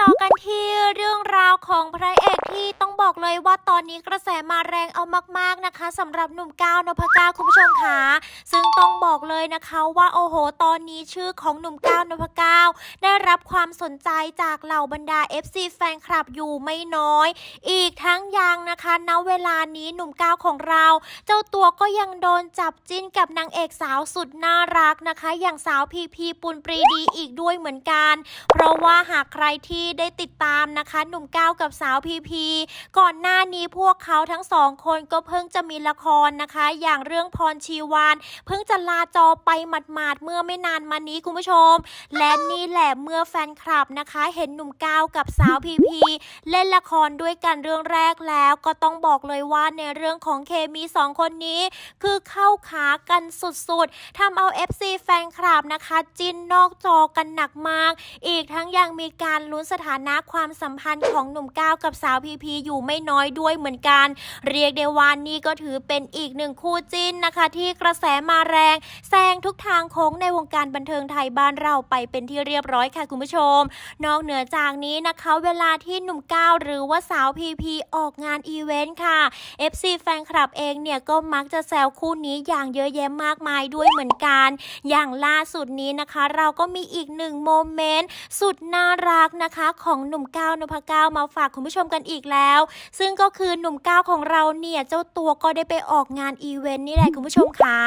ต่อ เลยว่าตอนนี้กระแสมาแรงเอามาก ๆนะคะสำหรับหนุ่มก้าวนพก้าวคุณผู้ชมคะซึ่งต้องบอกเลยนะคะว่าโอ้โห ตอนนี้ชื่อของหนุ่มก้าวนพก้าวได้รับความสนใจจากเหล่าบรรดา FC แฟนคลับอยู่ไม่น้อย อีกทั้งยังนะคะณเวลานี้หนุ่มก้าวของเรา เจ้าตัวก็ยังโดนจับจิ้นกับนางเอกสาวสุดน่ารักนะคะ อย่างสาวพีพีปุณปรีดีอีกด้วยเหมือนกัน เพราะว่าหากใครที่ได้ติดตามนะคะ หนุ่มก้าวกับสาวพีพีก่อนหน้านี้พวกเขาทั้งสองคนก็เพิ่งจะมีละครนะคะ อย่างเรื่องพรชีวาน เพิ่งจะลาจอไปหมาดๆเมื่อไม่นานมานี้คุณผู้ชม และนี่แหละเมื่อแฟนคลับนะคะ เห็นหนุ่มก้าวกับสาวพีพีเล่นละครด้วยกันเรื่องแรกแล้วก็ต้องบอกเลยว่าในเรื่องของเคมีสองคนนี้ คือเข้าขากันสุดๆทำเอา FC แฟนคลับนะคะ จินนอกจอกันหนักมาก อีกทั้งยังมีการลุ้นสถานะความสัมพันธ์ของหนุ่มก้าวกับสาวพีพีอยู่ไม่ไม่น้อยด้วยเหมือนกัน เรียกได้ว่านี่ก็ถือเป็นอีกหนึ่งคู่จิ้นนะคะ ที่กระแสมาแรงแซงทุกทางโค้งในวงการบันเทิงไทยบ้านเราไปเป็นที่เรียบร้อยค่ะคุณผู้ชม นอกเหนือจากนี้นะคะ เวลาที่หนุ่มก้าวหรือว่าสาวพีพีออกงานอีเวนต์ค่ะ FC แฟนคลับเองเนี่ยก็มักจะแซวคู่นี้อย่างเยอะแยะมากมายด้วยเหมือนกัน อย่างล่าสุดนี้นะคะ เราก็มีอีกหนึ่งโมเมนต์สุดน่ารักนะคะ ของหนุ่มก้าวนพก้าวมาฝากคุณผู้ชมกันอีกแล้วซึ่งก็คือหนุ่มก้าวของเราเนี่ยเจ้าตัวก็ได้ไปออกงานอีเวนต์นี่แหละคุณผู้ชมคะ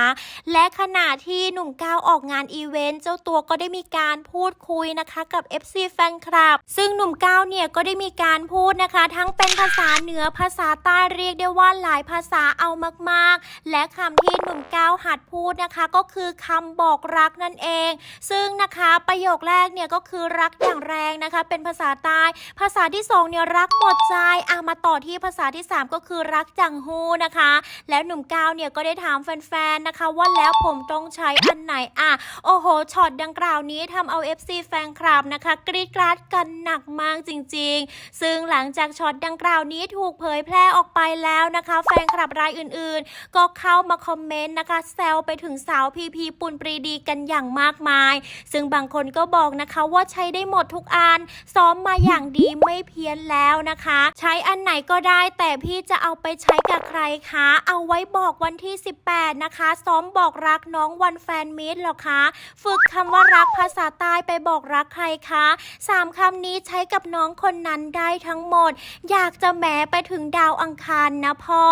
และขณะที่หนุ่มก้าวออกงานอีเวนต์เจ้าตัวก็ได้มีการพูดคุยนะคะกับ FC แฟนคลับ ซึ่งหนุ่มก้าวเนี่ยก็ได้มีการพูดนะคะ ทั้งเป็นภาษาเหนือภาษาใต้เรียกได้ว่าหลายภาษาเอามากๆ และคำที่หนุ่มก้าวหัดพูดนะคะ ก็คือคำบอกรักนั่นเอง ซึ่งนะคะประโยคแรกเนี่ยก็คือรักอย่างแรงนะคะ เป็นภาษาใต้ ภาษาที่สองเนี่ยรักหมดใจอะมาต่อที่ภาษาที่สามก็คือรักจังหูนะคะ แล้วหนุ่มก้าวเนี่ยก็ได้ถามแฟนๆนะคะว่าแล้วผมต้องใช้อันไหนอะโอ้โหช็อตดังกล่าวนี้ทำเอา FC แฟนคลับนะคะ กรี๊ดกราดกันหนักมากจริง ๆ ซึ่งหลังจากช็อตดังกล่าวนี้ถูกเผยแพร่ออกไปแล้วนะคะ แฟนคลับรายอื่นๆ ก็เข้ามาคอมเมนต์นะคะแซวไปถึงสาวพีพีปุณปรีดีกันอย่างมากมาย ซึ่งบางคนก็บอกนะคะว่าใช้ได้หมดทุกอันซ้อมมาอย่างดีไม่เพี้ยนแล้วนะคะ ใช้อันไหนก็ได้ แต่พี่จะเอาไปใช้กับใครคะ เอาไว้บอกวันที่ 18 นะคะ ซ้อมบอกรักน้องวันแฟนมิตรหรอคะ ฝึกคำว่ารักภาษาใต้ไปบอกรักใครคะสามคำนี้ใช้กับน้องคนนั้นได้ทั้งหมด อยากจะแหมไปถึงดาวอังคารนะพ่อ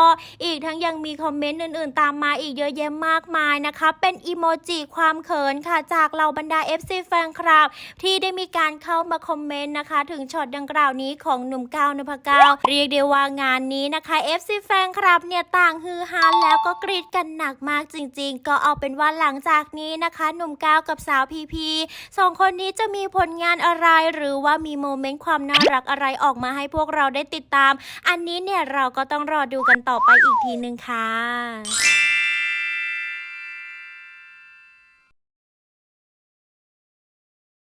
อีกทั้งยังมีคอมเมนต์อื่นๆ ตามมาอีกเยอะแยะมากมายนะคะ เป็นอีโมจิความเขินค่ะ จากเหล่าบรรดา FC แฟนคลับ ที่ได้มีการเข้ามาคอมเมนต์นะคะ ถึงช็อตดังกล่าวนี้ของหนุ่มก้าวนพก้าวเรียกได้ว่างานนี้นะคะ FC แฟนคลับเนี่ยต่างฮือฮาแล้วก็กรีดกันหนักมากจริง ๆ ก็เอาเป็นว่าหลังจากนี้นะคะ หนุ่มก้าวกับสาวพีพีสองคนนี้จะมีผลงานอะไรหรือว่ามีโมเมนต์ความน่ารักอะไรออกมาให้พวกเราได้ติดตาม อันนี้เนี่ยเราก็ต้องรอดูกันต่อไปอีกทีนึงค่ะ